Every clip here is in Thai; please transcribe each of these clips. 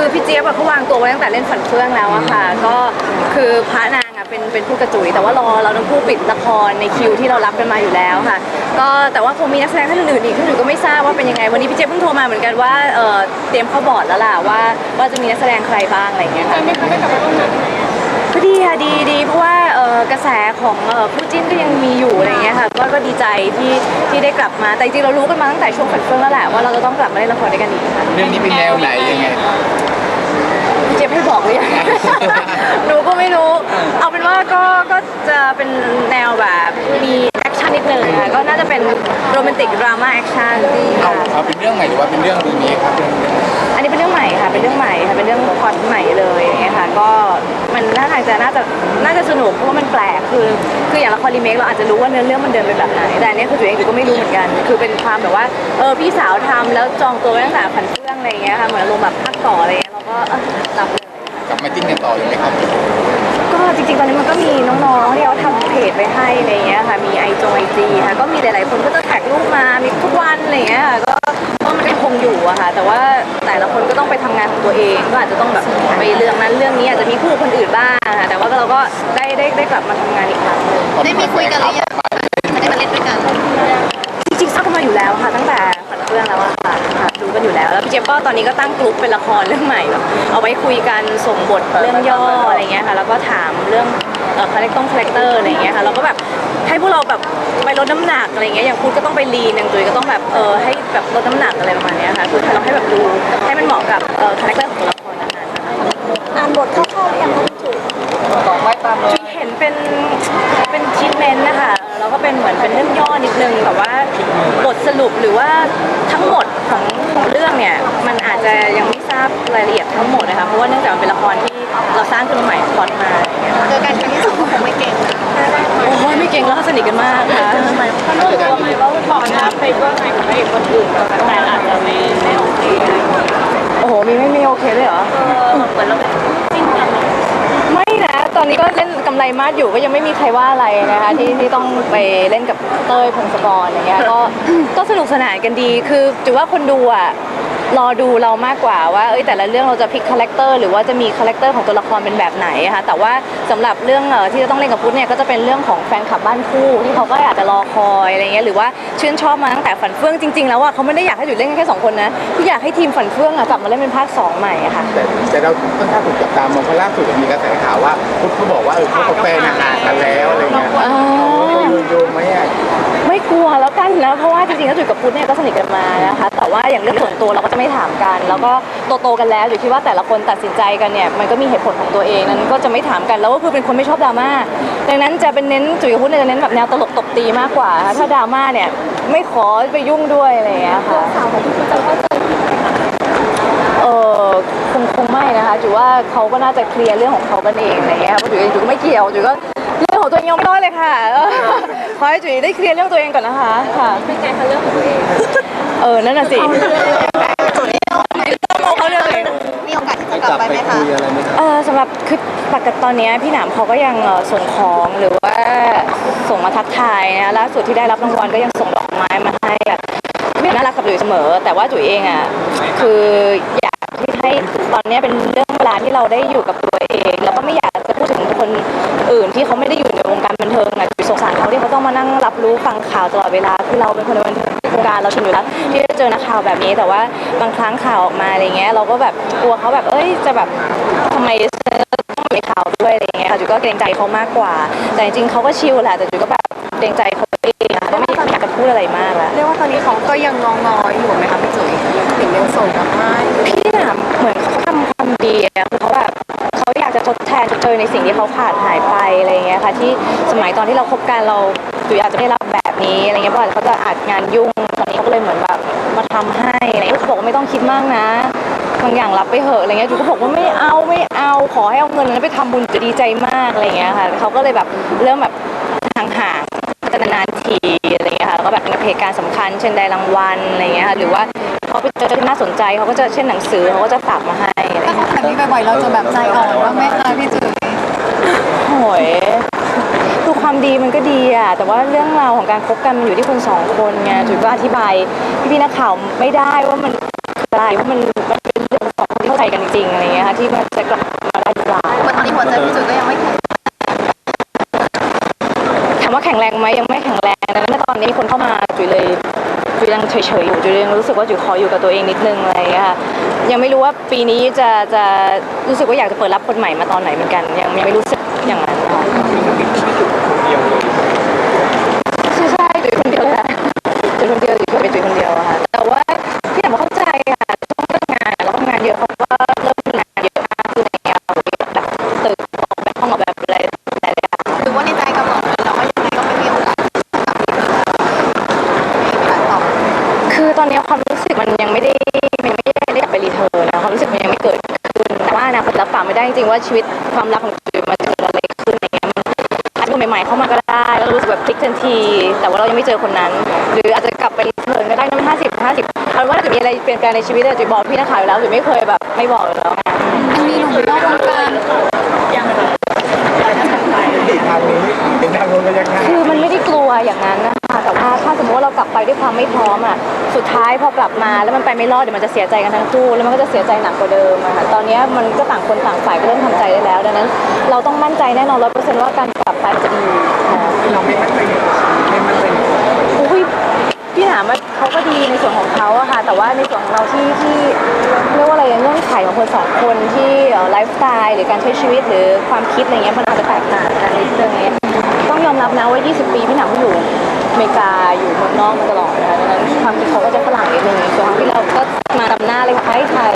คือพี่เจี๊ยบอะเขาวางตัวไว้ตั้งแต่เล่นฝันเฟื่องแล้วอะค่ะ ก็คือพระนางอะเป็นเป็นผู้กระจุย แต่ว่ารอเราทั้งคู่ปิดละครในคิวที่เรารับกันมาอยู่แล้วค่ะ ก็แต่ว่าคงมีนักแสดงท่านอื่นๆอีกที่หนูก็ไม่ทราบว่าเป็นยังไง วันนี้พี่เจี๊ยบเพิ่งโทรมาเหมือนกันว่าเออเตรียมเข้าบอร์ดแล้วล่ะว่าว่าจะมีนักแสดงใครบ้างอะไรอย่างเงี้ยค่ะ ไม่ได้กลับมาร่วมงานก็ดีค่ะดีดีเพราะว่าเอ่อกระแสของเอ่อคู่จิ้นก็ยังมีอยู่อะไรเงี้ยค่ะก็ก็ดีใจที่ที่ได้กลับมาแต่จริงๆเรารู้กันมาตั้งแต่ช่วงฝันเฟื่องแล้วแหละว่าเราจะต้องกลับมาเล่นละครด้วยกันอีกค่ะ เรื่องนี้เป็นแนวไหนยังไงพี่เจี๊ยบให้บอกหรือยัง หนูก็ไม่รู้ เอาเป็นว่าก็ก็จะเป็นแนวแบบมีแอคชั่นนิดนึงค่ะ ก็น่าจะเป็นโรแมนติกดราม่าแอคชั่นเอาค่ะ เอาเป็นเรื่องใหม่หรือว่าเป็นเรื่องรีเมคครับ อันนี้เป็นเรื่องใหม่ค่ะ เป็นเรื่องใหม่ค่ะ เป็นเรื่องพล็อตใหม่เลยอย่างเงี้ยค่ะ ก็มันน่าทางจะน่าจะน่าจะสนุกเพราะว่ามันแปลก คือคืออย่างละครรีเมคเราอาจจะรู้ว่าเนื้อเรื่องมันเดินไปแบบไหน แต่อันเนี้ยคือตัวเองก็ไม่รู้เหมือนกัน คือเป็นความแบบว่า เออพี่สาวทำแล้วจองตัวไว้ตั้งแต่ผันเฟื่องอะไรอย่างเงี้ยค่ะ เหมือนลงแบบภาคต่ออะไรเงี้ยเราก็เออรับเลย กลับมาจิ้นกันต่อเลยไหมครับก็จริงๆ ตอนนี้มันก็มีน้องๆ ที่เขาทำเพจไว้ให้อะไรเงี้ยค่ะ มีไอจงไอจีค่ะ ก็มีหลายๆ คนก็จะแท็กรูปมา มีทุกวันอะไรเงี้ยค่ะ ก็ ก็มันยังคงอยู่อะค่ะ แต่ว่าแต่ละคนก็ต้องไปทำงานของตัวเอง ก็อาจจะต้องแบบไปเรื่องนั้นเรื่องนี้อาจจะมีคู่คนอื่นบ้างค่ะแต่ว่าเราก็ได้ได้ได้กลับมาทำงานอีกครั้งหนึ่ง ได้มีคุยกันหรือยังไม่ได้มาเล่นด้วยกัน ก็ตอนนี้ก็ตั้งกลุ่มเป็นละครเรื่องใหม่แบบเอาไว้คุยกันส่งบทเรื่องย่ออะไรเงี้ยค่ะแล้วก็ถามเรื่องเอ่อคาแรคต้องคาแรคเตอร์อะไรเงี้ยค่ะแล้วก็แบบให้พวกเราแบบไปลดน้ำหนักอะไรเงี้ยอย่างคุณก็ต้องไปลีนอย่างจุ๋ยก็ต้องแบบเออให้แบบลดน้ำหนักอะไรประมาณเนี้ยค่ะคือเราให้แบบดู จจะยังไม่ทราบรายละเอียดทั้งหมดนะคะเพราะว่าเนื่องจากมันเป็นละครที่เราสร้างขึ้นมาใหม่พล็อตมาอย่างเงี้ยเจอกันครั้งที่สองก็คงไม่เก่งนะโอ้ยไม่เก่งแล้วเขาสนิทกันมากค่ะรู้ตัวไหมว่าบอกนะไปเบื้องในของพระเอกคนอื่นแต่อาจจะไม่ไม่โอเคโอ้โหมีไม่มีโอเคเลยเหรอเหมือนเราเป็นจิ้นกันไม่นะตอนนี้ก็เล่นกำไรมาดอยู่ก็ยังไม่มีใครว่าอะไรนะคะที่ที่ต้องไปเล่นกับเต้ยพงศกรอย่างเงี้ยก็ก็สนุกสนานกันดีคือถือว่าคนดูอะ รอดูเรามากกว่าว่าเอ้ยแต่ละเรื่องเราจะพลิกคาแรคเตอร์หรือว่าจะมีคาแรคเตอร์ของตัวละครเป็นแบบไหนอะค่ะแต่ว่าสำหรับเรื่องเอ่อที่จะต้องเล่นกับพุทธเนี่ยก็จะเป็นเรื่องของแฟนคลับบ้านคู่ที่เขาก็อยากจะรอคอยอะไรเงี้ยหรือว่าชื่นชอบมาตั้งแต่ฝันเฟื่องจริงๆแล้วอะเขาไม่ได้อยากให้อยู่เล่นกันแค่สองคนนะที่อยากให้ทีมฝันเฟื่องอะกลับมาเล่นเป็นภาคสองใหม่อะค่ะแต่แต่เราค่อนข้างถูกจับตามองเพราะล่าสุดมีกระแสข่าวว่าพุทธเขาบอกว่าเออเขากับแฟนห่างกันแล้วอะไรเงี้ยอ๋อโยงไหมอะ ไม่กลัวแล้วกันนะเพราะว่าจริงๆแล้วจุ๋ยกับพุทธเนี่ยก็สนิทกันมานะคะแต่ว่าอย่างเรื่องส่วนตัวเราก็จะไม่ถามกัน แล้วก็โตๆกันแล้วอยู่ที่ว่าแต่ละคนตัดสินใจกันเนี่ยมันก็มีเหตุผลของตัวเองนั้นก็จะไม่ถามกันแล้วก็คือเป็นคนไม่ชอบดราม่าดังนั้นจะเป็นเน้นจุ๋ยกับพุทธเนี่ยจะเน้นแบบแนวตลกตบตีมากกว่าค่ะถ้าดราม่าเนี่ยไม่ขอไปยุ่งด้วยอะไรอย่างเงี้ยค่ะสาวของพี่จุ๋ยจะเข้าใจเออคงคงไม่นะคะจุ๋ยว่าเขาก็น่าจะเคลียร์เรื่องของเขากันเองอะไรเงี้ยเพราะจุ๋ยจุ๋ยก็ไม่เกี่ยวจุ๋ยก็เรื่องของตัวเองยังไม่ได้เลยค่ะเออ ขอให้จุ๋ยได้เคลียร์เรื่องตัวเองก่อนนะคะค่ะเป็นไงคะเรื่องของตัวเองเออนั่นน่ะสิต้องเขาเรื่องเองมีโอกาสที่จะกลับไปไหมคะเออสำหรับคือปกติตอนเนี้ยพี่หนามเขาก็ยังเอ่อส่งของหรือว่าส่งมาทักทายนะล่าสุดที่ได้รับรางวัลก็ยังส่งดอกไม้มาให้แบบไม่น่ารักกับจุ๋ยเสมอ แต่ว่าจุ๋ยเองอะคืออยากที่ให้ตอนเนี้ยเป็นเรื่องเวลาที่เราได้อยู่กับตัวเอง แล้วก็ไม่อยากจะพูดถึงคนอื่นที่เขาไม่ได้อยู่ในวงการบันเทิง ต้องมานั่งรับรู้ฟังข่าวตลอดเวลาคือเราเป็นคนในบันเทิงวงการเราชินอยู่แล้วที่จะเจอนักข่าวแบบนี้แต่ว่าบางครั้งข่าวออกมาอะไรเงี้ยเราก็แบบกลัวเขาแบบเอ้ยจะแบบทำไมต้องอยู่ในข่าวด้วยอะไรเงี้ยค่ะจุ๋ยก็เกรงใจเขามากกว่า แต่จริงๆเขาก็ชิลแหละแต่จุ๋ยก็แบบเกรงใจเขาเองอะก็ไม่อยากจะพูดอะไรมากแล้วเรียกว่าตอนนี้เขาก็ยังงองๆอยู่ไหมคะพี่จุ๋ยถึงยังส่งกลับมาพี่น่ะเหมือนเขาทำความดีอะคือเขาแบบเขาอยากจะทดแทนชดเชยในสิ่งที่เขาขาดหายไปอะไรเงี้ยค่ะที่สมัยตอนที่เราคบกันเรา จุ๋ยอาจจะไม่ได้รับแบบนี้อะไรเงี้ยเพราะว่าเขาจะอาจงานยุ่งตอนนี้เขาก็เลยเหมือนแบบมาทำให้อะไรเงี้ยเขาบอกว่าไม่ต้องคิดมากนะบางอย่างรับไปเหอะอะไรเงี้ยจุ๋ยก็บอกว่าไม่เอาไม่เอาขอให้เอาเงินนั้นไปทำบุญจะดีใจมากอะไรเงี้ยค่ะเขาก็เลยแบบเริ่มแบบห่างๆจะนานๆทีอะไรเงี้ยค่ะแล้วก็แบบเป็นเหตุการณ์สำคัญ เช่นได้รางวัลอะไรเงี้ยค่ะหรือว่าเขาไปเจอที่น่าสนใจเขาก็จะเช่นหนังสือเขาก็จะฝากมาให้อะไรถ้าเงี้ยเขาแบบนี้บ่อยๆเราจะแบบใจอ่อนบ้างไหมคะพี่จุ๋ยโหยคือความ ดีมันก็ดีอะแต่ว่าเรื่องราวของการคบกันมันอยู่ที่คนสองคนไงจุ๋ยก็อธิบายพี่ๆนักข่าวไม่ได้ว่ามันคืออะไรว่ามันมันเป็นเรื่องของสองคนที่เข้าใจกันจริงๆอะไรที่มันจะกลับมาได้หรือเปล่าเหมือนตอนนี้หัวใจพี่จุ๋ยก็ยังไม่แข็งถามว่าแข็งแรงไหมยังไม่แข็งแรงดังนั้นตอนนี้มีคนเข้ามาจุ๋ยเลยจุ๋ยยังเฉยๆอยู่จุ๋ยยังรู้สึกว่าจุ๋ยขออยู่กับตัวเองนิดนึงอะไรอย่างเงี้ยค่ะยังไม่รู้ว่าปีนี้จะจะรู้สึกว่าอยากจะเปิดรับคนใหม่มาตอนไหนเหมือนกัน ยังยังไม่รู้สึกอย่างนั้นค่ะ คือตอนนี้ความรู้สึกมันยังไม่ได้มันไม่ได้ได้กลับไปรีเทิร์นนะความรู้สึกมันยังไม่เกิดขึ้นแต่ว่าอนาคตรับปากไม่ได้จริงๆว่าชีวิตความรักของจุ๋ยมันจะเกิดอะไรขึ้นอะไรเงี้ยมันอาจจะคนใหม่ๆเข้ามาก็ได้แล้วรู้สึกแบบพลิกทันที แต่ว่าเรายังไม่เจอคนนั้น หรืออาจจะกลับไปรีเทิร์นก็ได้นะมันห้าสิบห้าสิบเอาเป็นว่าถ้าจะมีอะไรเปลี่ยนแปลงในชีวิตอะจุ๋ยบอกพี่นักข่าวอยู่แล้วจุ๋ยไม่เคยแบบไม่บอกอยู่แล้วไงยังมีหนุ่มนอกวงการยังแบบอีกทางนี้อีกทางนู้นก็ยังง่ายคือมันไม่ได้ ไปด้วยความไม่พร้อมอะสุดท้ายพอกลับมาแล้วมันไปไม่รอดเดี๋ยวมันจะเสียใจกันทั้งคู่แล้วมันก็จะเสียใจหนักกว่าเดิมอะค่ะตอนนี้มันก็ต่างคนต่างฝ่ายก็เริ่มทำใจได้แล้ว ดังนั้น เราต้องมั่นใจแน่นอนร้อยเปอร์เซ็นต์ว่าการกลับไปจะดีค่ะเราไม่มั่นใจในไม่มั่นใจในอุ้ยพี่ถามว่าเขาก็ดีในส่วนของเขาอะค่ะแต่ว่าในส่วนของเราที่ที่เรียกว่าอะไรเงื่อนไขของคนสองคนที่ไลฟ์สไตล์หรือการใช้ชีวิตหรือความคิดอะไรเงี้ยมันอาจจะแตกต่างกันนิดนึง อกมาตลอดนะคะดังนั้นความคิดเขาก็จะฝรั่งนิดนึงส่วนที่เราก็มาดำหน้าเลยค่ะไทยค่ะ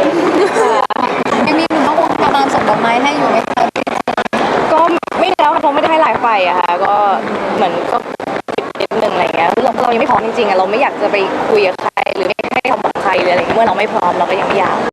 ยังมีหนุ่มต้องประมาณส่งดอกไม้ให้อยู่ไหมคะก็ไม่แล้วค่ะเพไม่ได้ให้หลายไฟอะค่ะก็เหมือนก็ติดนิดนึงอะไรเงี้ยเราเรายังไม่พร้อมจริงๆอะเราไม่อยากจะไปคุยกับใครหรือให้คำบอกใครหรืออะไรเมื่อเราไม่พร้อมเราก็ยังไม่อยาก